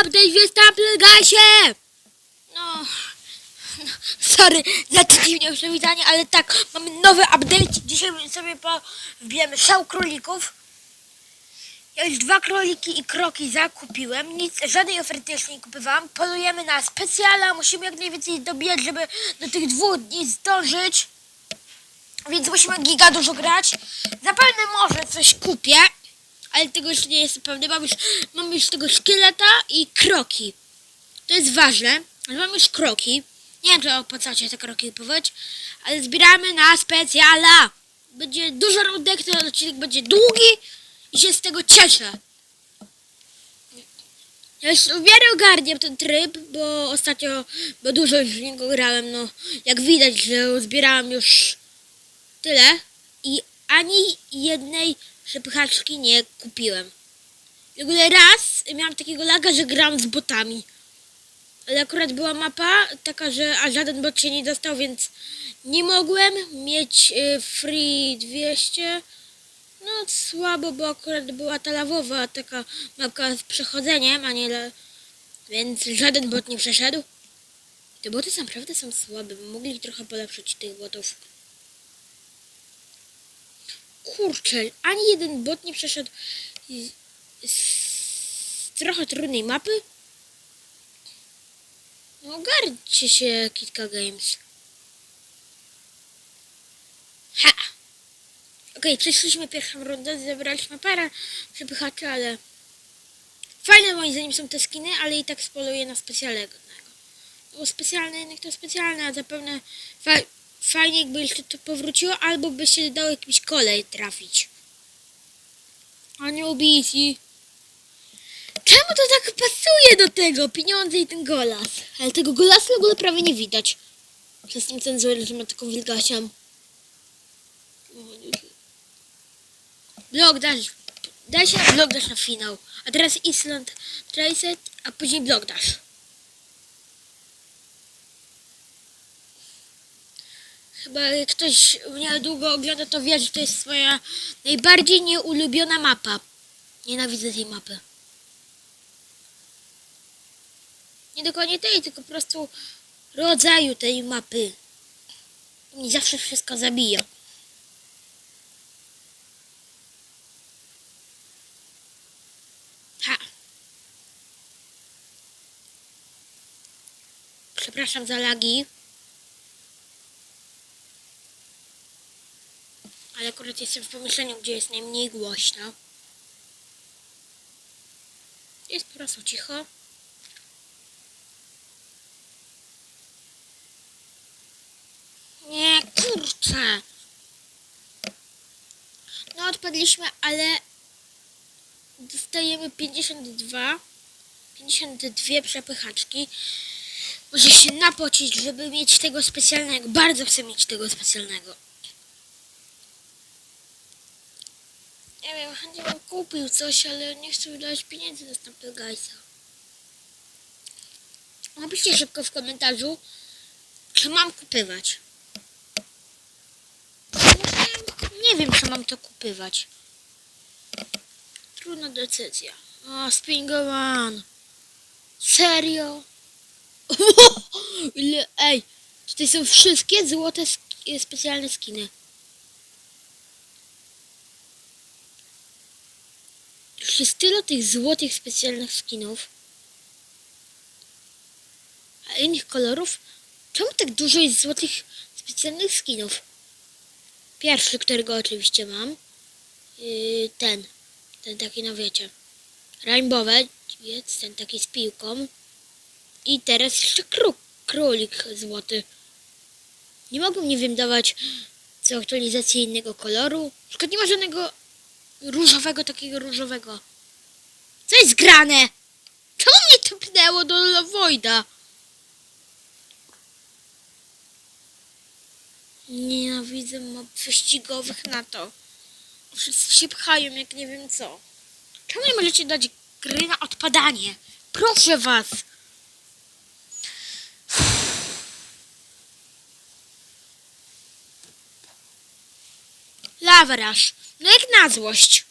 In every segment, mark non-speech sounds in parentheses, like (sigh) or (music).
update Stumble Guysie! No, no, sorry za dziwne przywitanie, ale tak, mamy nowy update. Dzisiaj sobie po, wbijemy szał królików. Ja już dwa króliki i kroki zakupiłem. Nic, żadnej oferty jeszcze nie kupowałam. Polujemy na specjala. Musimy jak najwięcej dobijać, żeby do tych dwóch dni zdążyć. Więc musimy giga dużo grać. Zapewne może coś kupię. Ale tego jeszcze nie jestem pewny. Mam już, mam już tego szkieleta i kroki. To jest ważne. Ale mam już kroki. Nie wiem, czy opłacacie te kroki kupować. Ale zbieramy na specjala. Będzie dużo rundek, ten odcinek będzie długi. I się z tego cieszę. Ja już w miarę ogarniam ten tryb, bo ostatnio, bo dużo już w niego grałem, no jak widać, że zbierałam już tyle i ani jednej przepychaczki nie kupiłem. W ogóle raz miałam takiego laga, że gram z botami. Ale akurat była mapa taka, że a żaden bot się nie dostał, więc nie mogłem mieć y, free 200. No słabo, bo akurat była ta lawowa taka mapka z przechodzeniem, a nie le... Więc żaden bot nie przeszedł. Te boty naprawdę są słabe, mogli trochę polepszyć tych botów. Kurczę, ani jeden bot nie przeszedł z, z trochę trudnej mapy. No ogarnijcie się, Kitka Games. Ha! Okej, przeszliśmy pierwszą rundę, zebraliśmy parę przepychaczy, ale... Fajne moim zdaniem są te skiny, ale i tak spoluję na specjalnego. No bo specjalne jednak to specjalne, a zapewne fa fajnie jakby jeszcze to powróciło, albo by się dało jakimś kolej trafić. A nie ubici. Czemu to tak pasuje do tego? Pieniądze i ten golas. Ale tego golasa w ogóle prawie nie widać. Przez tym cenzurę, że ma taką wilgasią. Blok dasz. Daj się blok dasz na finał. A teraz Island Tracet, a później blok dasz. Chyba jak ktoś mnie długo ogląda, to wie, że to jest moja najbardziej nieulubiona mapa. Nienawidzę tej mapy. Nie dokładnie tej, tylko po prostu rodzaju tej mapy. Mi zawsze wszystko zabija. Ha. Przepraszam za lagi. Ale akurat jestem w pomieszczeniu, gdzie jest najmniej głośno. Jest po prostu cicho. Nie, kurczę. No odpadliśmy, ale dostajemy 52. 52 przepychaczki. Muszę się napocić, żeby mieć tego specjalnego. Bardzo chcę mieć tego specjalnego. Nie wiem, chętnie bym kupił coś, ale nie chcę wydawać pieniędzy na Stample Guysa. Napiszcie szybko w komentarzu, czy mam kupywać. Nie wiem, czy mam to kupywać. Trudna decyzja. O, spingowan. Serio? (laughs) Ile, ej, tutaj są wszystkie złote sk- specjalne skiny. Jest tyle tych złotych specjalnych skinów. A innych kolorów? Czemu tak dużo jest złotych specjalnych skinów? Pierwszy, którego oczywiście mam. Yy, ten. Ten taki, no wiecie. Rainbowiec, ten taki z piłką. I teraz jeszcze kró królik złoty. Nie mogą, nie wiem, dawać co aktualizację innego koloru. Przykład nie ma żadnego różowego, takiego różowego. Co jest grane? Czemu mnie to pnęło do Lovoida? Nienawidzę map wyścigowych na to. Wszyscy się pchają jak nie wiem co. Czemu nie możecie dać gry na odpadanie? Proszę was. Lawrasz. No jak na złość.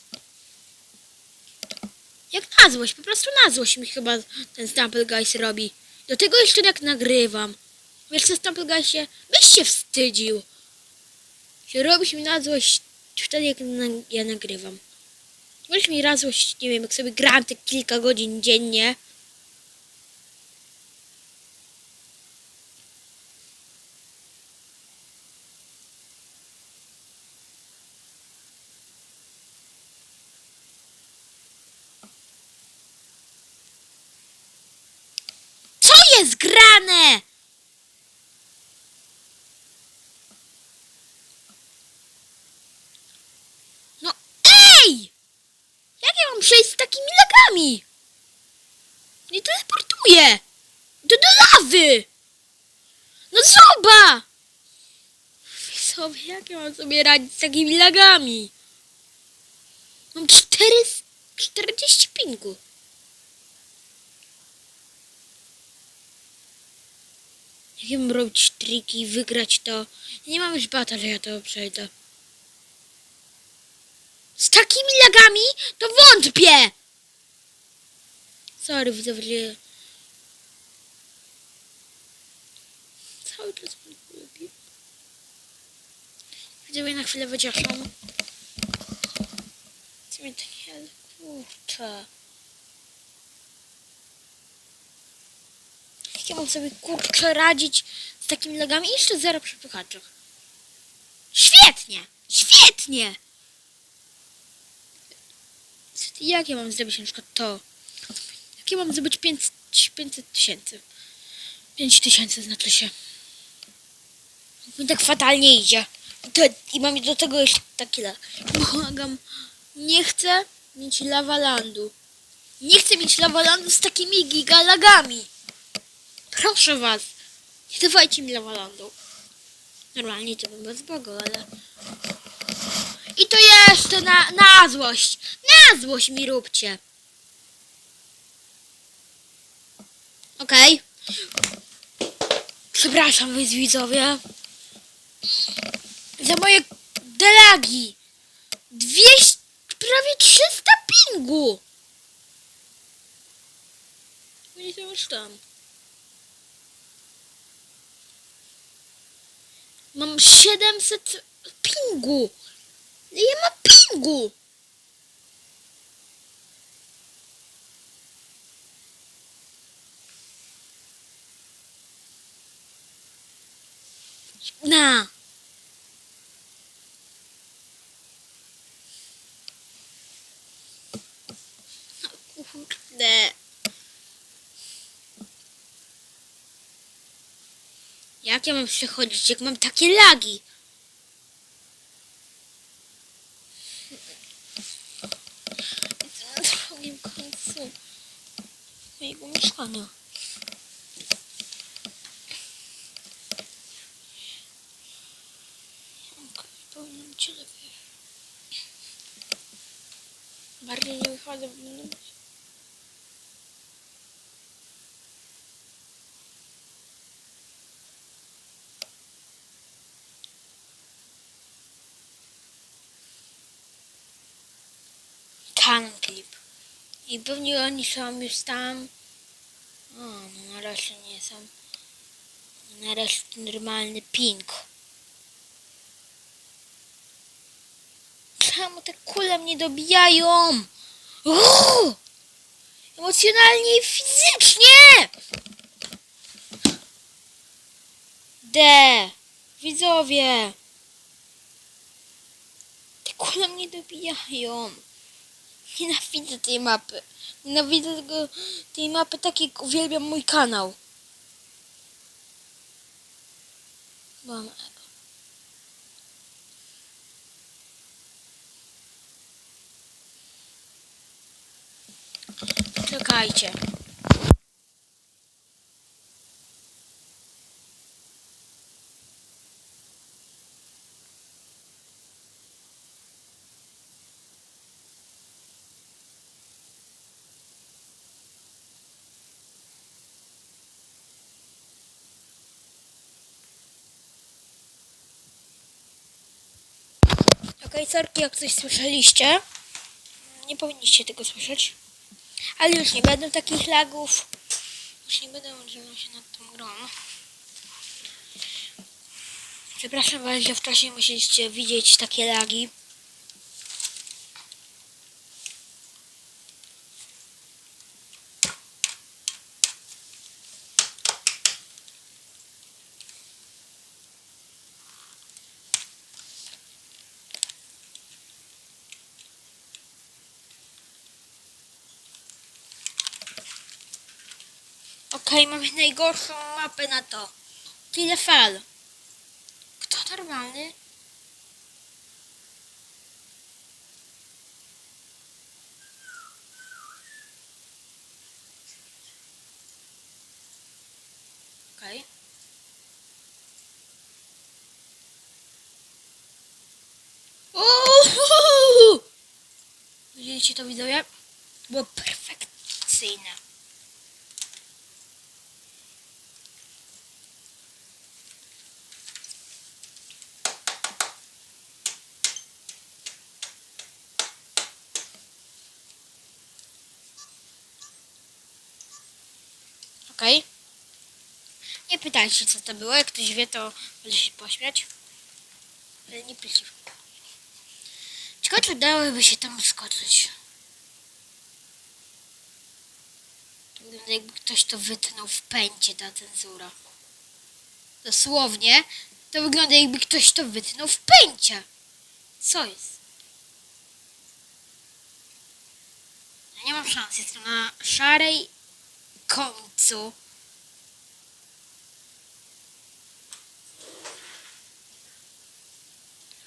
Jak na złość, po prostu na złość mi chyba ten Stumble Guys robi. Do tego jeszcze jak nagrywam. Wiesz co, Stumble Guysie? Byś się wstydził. Się robisz mi na złość wtedy, jak na, ja nagrywam. Weź mi na złość, nie wiem, jak sobie gram te kilka godzin dziennie. Co jest grane? No ej! Jak ja mam przejść z takimi lagami? Nie teleportuję! Do, do lawy! No zoba! Sobie, jak ja mam sobie radzić z takimi lagami? Mam 4, 40 pingu. Jak ja mam robić triki, wygrać to? Nie mam już bata, że ja to przejdę. Z takimi lagami to wątpię! Sorry, widzowie. Cały czas wątpię. Widzowie na chwilę wyciaszam. Co mnie takie, ale kurczę. Jak ja mam sobie kurczę radzić z takimi lagami? Jeszcze zero przepychaczów. Świetnie! Świetnie! Jak ja mam zdobyć na przykład to? Jak ja mam zdobyć 500 tysięcy? 5 tysięcy znaczy się. Mi tak fatalnie idzie. To, I mam do tego jeszcze taki lag. Błagam, nie chcę mieć lawalandu. Nie chcę mieć lawalandu z takimi gigalagami. Proszę was, nie dawajcie mi lawalandu. Normalnie to bym bez Bogu, ale... I to jeszcze na, na złość. Na złość mi róbcie. Okej. Przepraszam was widzowie. Za moje delagi. 200, prawie 300 pingu. Oni są już tam. Mam 700 pingu. Ja mam pingu. Na. No Kurde. Jak ja mam przechodzić, jak mam takie lagi? na drugim końcu mojego mieszkania. Bardziej nie wychodzę, bo będę... Canon clip. I pewnie oni są już tam. O, no na razie nie są. Na razie normalny ping. Czemu te kule mnie dobijają? O! Emocjonalnie i fizycznie! D. Widzowie. Te kule mnie dobijają. (laughs) Nienawidzę tej mapy. Nienawidzę tego, tej mapy tak jak uwielbiam mój kanał. Mam. Czekajcie. Okej, sorki, jak coś słyszeliście. Nie powinniście tego słyszeć. Ale już nie będą takich lagów. Już nie będę udzielał się nad tą grą. Przepraszam was, że wcześniej musieliście widzieć takie lagi. Okej, mamy najgorszą mapę na to. Tyle fal. Kto normalny? Okej. Widzieliście to widzowie? Było perfekcyjne. Okej. Nie pytajcie co to było, jak ktoś wie to może się pośmiać. Ale nie pytajcie. Ciekawe czy dałoby się tam skoczyć. Wygląda jakby ktoś to wytnął w pęcie ta cenzura. Dosłownie to wygląda jakby ktoś to wytnął w pęcie. Co jest? Ja nie mam szans, jestem na szarej końcu.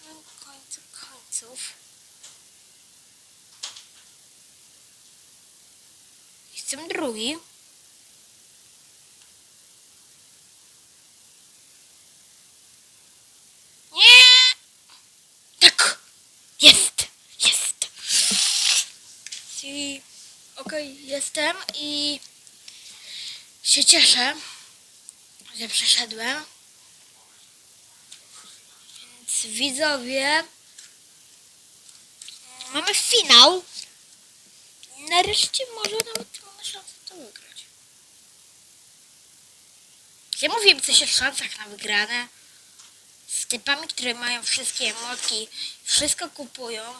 Na końcu Jestem drugi. Tak! Okej, jestem i się cieszę, że przeszedłem. Więc widzowie, mamy finał. Nareszcie może nawet mamy szansę to wygrać. Ja mówiłem coś o szansach na wygrane. Z typami, które mają wszystkie emotki, wszystko kupują.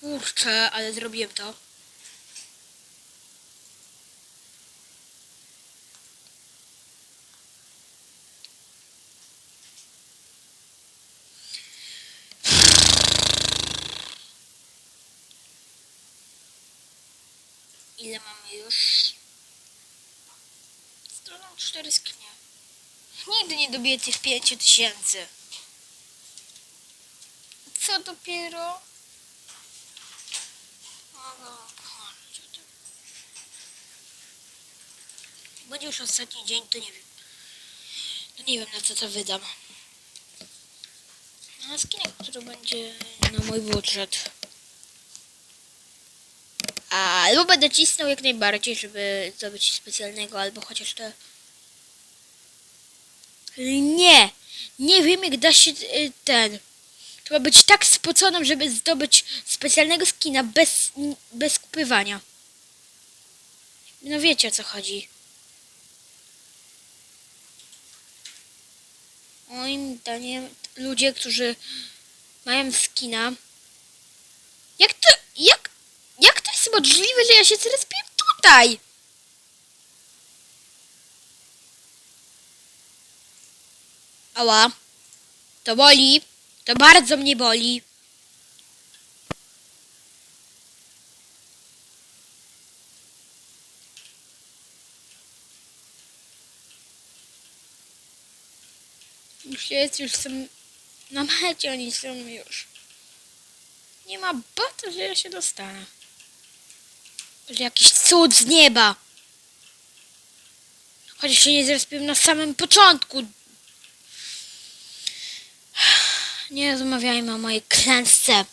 Kurczę, ale zrobiłem to. Ile mamy już? Stroną 4 skinie. Nigdy nie dobiję tych 5 tysięcy. Co dopiero? No, Będzie już ostatni dzień, to nie wiem. To nie wiem na co to wydam. Na skinek, który będzie na mój budżet. Albo będę cisnął jak najbardziej, żeby zdobyć specjalnego, albo chociaż te... Nie! Nie wiem jak da się y, ten... Trzeba być tak spoconym, żeby zdobyć specjalnego skina bez, bez kupywania. No wiecie o co chodzi. Moim zdaniem ludzie, którzy mają skina... Jak to... Jak... Jak to jest możliwe, że ja się zrespię tutaj? Ała. To boli. To bardzo mnie boli. Już jest, już są na mecie, oni są już. Nie ma bata, że ja się dostanę. Jakiś cud z nieba. Chociaż się nie zrespiłem na samym początku. Nie rozmawiajmy o mojej klęsce.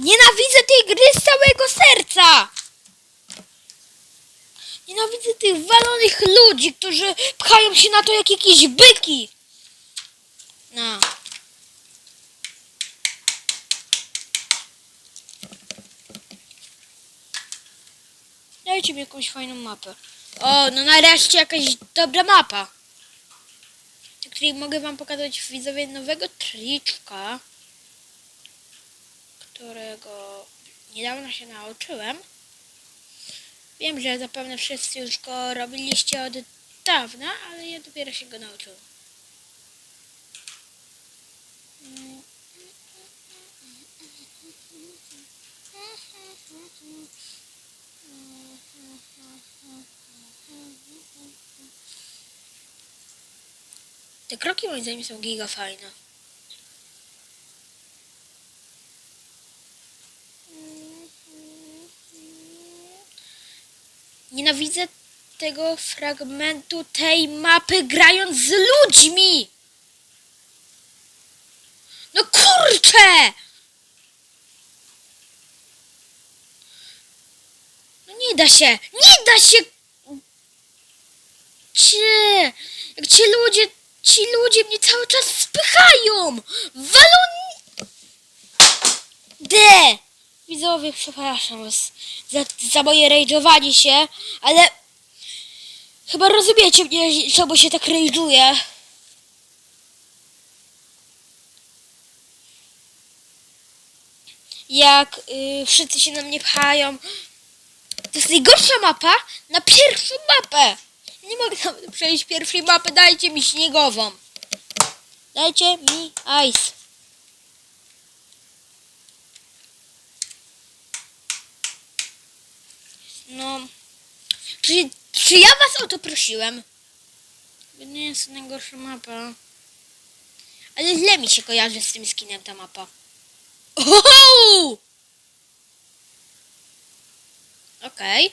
Nienawidzę tej gry z całego serca! Nienawidzę tych walonych ludzi, którzy pchają się na to jak jakieś byki. No. Dajcie mi jakąś fajną mapę. O, no nareszcie jakaś dobra mapa. Na której mogę wam pokazać widzowie nowego triczka, którego niedawno się nauczyłem. Wiem, że zapewne wszyscy już go robiliście od dawna, ale ja dopiero się go nauczyłem. Te kroki moim zdaniem są giga fajne. Nienawidzę tego fragmentu tej mapy grając z ludźmi! No kurczę! Nie da się! Nie da się! Cie! Jak ci ludzie, ci ludzie mnie cały czas spychają! Walą... De! Widzowie, przepraszam was za, za moje rage'owanie się, ale chyba rozumiecie mnie, czemu się tak rage'uję. Jak y, wszyscy się na mnie pchają. To jest najgorsza mapa na pierwszą mapę. Nie mogę przejść pierwszej mapy, dajcie mi śniegową. Dajcie mi ice. No, czy, czy ja was o to prosiłem? Nie jest najgorsza mapa. Ale źle mi się kojarzy z tym skinem ta mapa. Oho! Okej.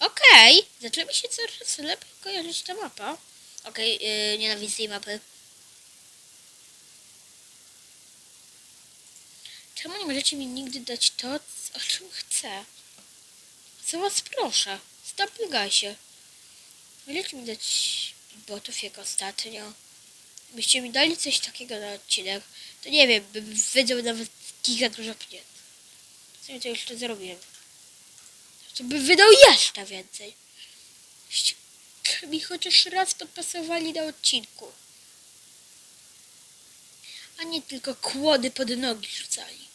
Okej. Zaczęła mi się coraz lepiej kojarzyć ta mapa. Okej, yy, nienawidzę tej mapy. Czemu nie możecie mi nigdy dać to, o czym chcę? Co was proszę? Stop się. Możecie mi dać botów jak ostatnio. Byście mi dali coś takiego na odcinek, to nie wiem, bym wydał nawet giga dużo pieniędzy. W sumie to już to zrobiłem. To by wydał jeszcze więcej. Mi chociaż raz podpasowali na odcinku. A nie tylko kłody pod nogi rzucali.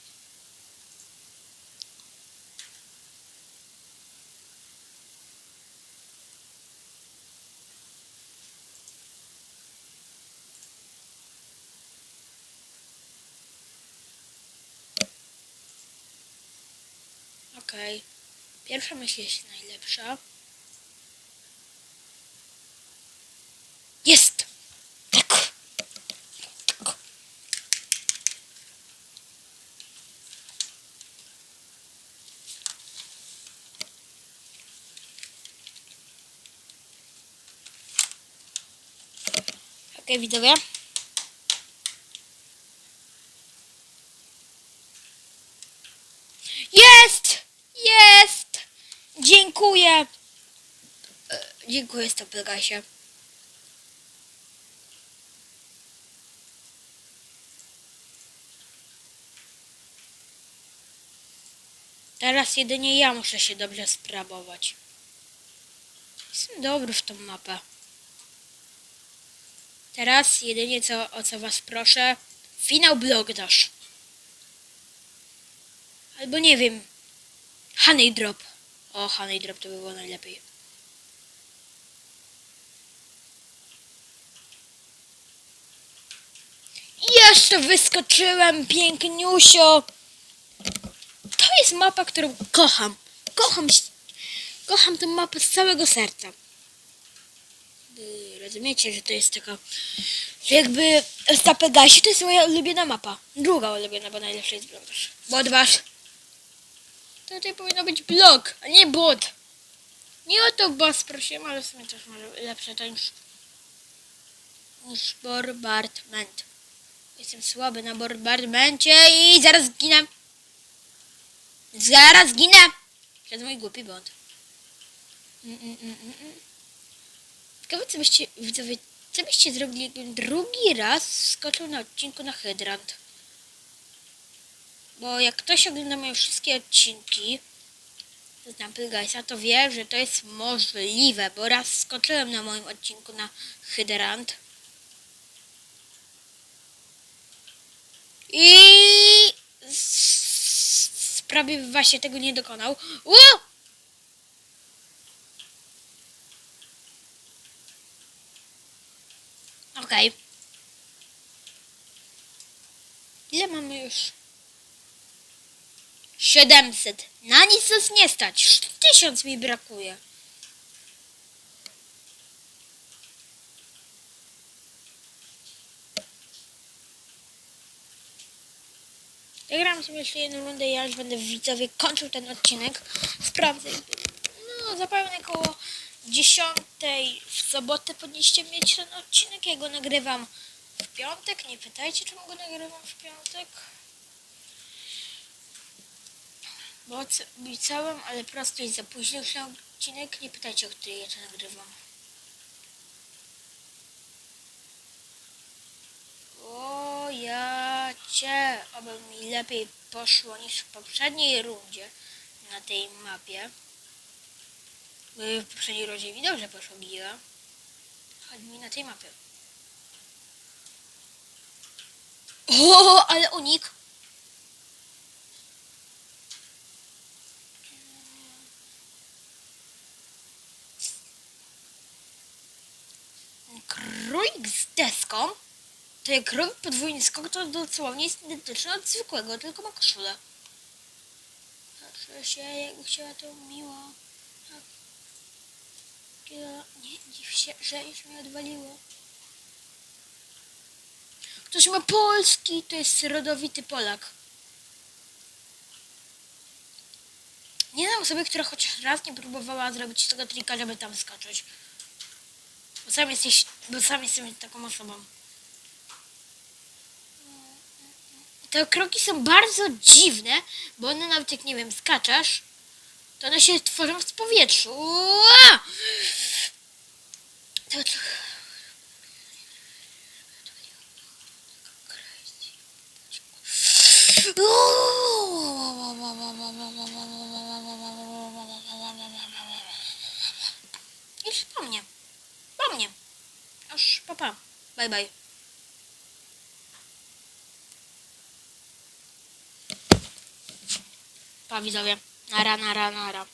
Okej. Pierwsza myśl jest najlepsza. Jest! Tak! Tak. Okej, widzowie. Jest! Jest! Dziękuję. E, Dziękuję, Stoplegasie. Teraz jedynie ja muszę się dobrze sprawować. Jestem dobry w tą mapę. Teraz jedynie co, o co was proszę, finał blog dasz. Albo nie wiem, Honey Drop. O, Honey Drop to by było najlepiej. Jeszcze wyskoczyłem, piękniusio. To jest mapa, którą kocham. Kocham, kocham tę mapę z całego serca. Rozumiecie, że to jest taka... Że jakby Sta Pegasi to jest moja ulubiona mapa. Druga ulubiona, bo najlepsza jest bloggerz. Bot wasz. To tutaj powinno być blog, a nie bot. Nie o to boss prosiłem, ale w sumie też może lepsze to niż... niż bombardment. Jestem słaby na bombardmencie i zaraz zginę. Zaraz zginę! Przez mój głupi błąd. Mm, mm, mm, mm, mm. Ciekawe, co byście, widzowie, co byście zrobili, drugi raz skoczył na odcinku na hydrant. Bo jak ktoś ogląda moje wszystkie odcinki, znam Pylgajsa, to wie, że to jest możliwe, bo raz skoczyłem na moim odcinku na hydrant. I prawie właśnie tego nie dokonał. Ło! Okej. Ile mamy już? 700. Na nic nas nie stać. Tysiąc mi brakuje. Zagram sobie jeszcze jedną rundę i ja już będę widzowie kończył ten odcinek. Sprawdzę. No, zapewne koło 10 w sobotę powinniście mieć ten odcinek. Ja go nagrywam w piątek. Nie pytajcie, czemu go nagrywam w piątek. Bo obiecałem, ale po prostu jest zapóźnił się odcinek. Nie pytajcie, o której ja to nagrywam. O ja cię, oby mi lepiej poszło niż w poprzedniej rundzie na tej mapie. W poprzedniej rundzie mi dobrze poszło giga. Chodź mi na tej mapie. O, ale unik. Królik To jak robi podwójny skok, to dosłownie jest identyczny od zwykłego, tylko ma koszulę. Patrzę się, jakby chciała to miło. Nie dziw się, że już mnie odwaliło. Ktoś ma polski, to jest rodowity Polak. Nie znam osoby, która chociaż raz nie próbowała zrobić tego trika, żeby tam skoczyć. Bo sam jesteś, bo sam jestem taką osobą. Te kroki są bardzo dziwne, bo one nawet jak nie wiem, skaczesz, to one się tworzą w powietrzu. Ua! To, to... Po mnie. Już, papa. Bye, bye. Pa widzowie. Nara, nara, nara.